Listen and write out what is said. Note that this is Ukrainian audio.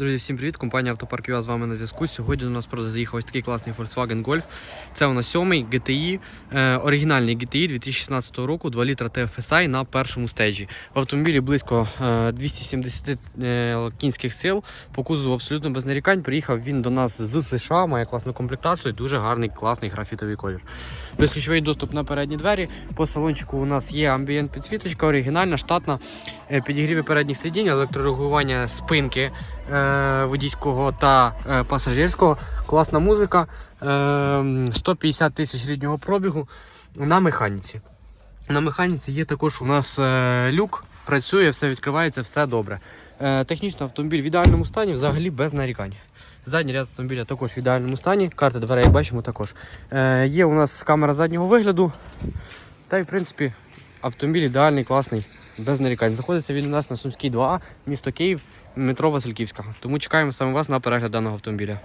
Друзі, всім привіт! Компанія Автопарк ЮА з вами на зв'язку. Сьогодні до нас просто заїхав ось такий класний Volkswagen Golf. Це у нас сьомий GTI, е, оригінальний GTI 2016 року, 2 літра TFSI на першому стейджі. В автомобілі близько е, 270 е, кінських сил. По кузову абсолютно без нарікань. Приїхав він до нас з США, має класну комплектацію, дуже гарний, класний графітовий колір. Безключовий доступ на передні двері. По салончику у нас є амбієнт підсвіточка, оригінальна, штатна, е, підігріви передніх сидінь, електрорегулювання спинки водійського та е, пасажирського. Класна музика, е, 150 тисяч ріднього пробігу на механіці. На механіці є також у нас е, люк, працює, все відкривається, все добре. Е, технічно автомобіль в ідеальному стані, взагалі без нарікань. Задній ряд автомобіля також в ідеальному стані. Карти дверей бачимо також. Е, є у нас камера заднього вигляду. Та й в принципі автомобіль ідеальний, класний, без нарікань. Знаходиться він у нас на Сумській 2А, місто Київ, метро Васильківська. Тому чекаємо саме вас на перегляд даного автомобіля.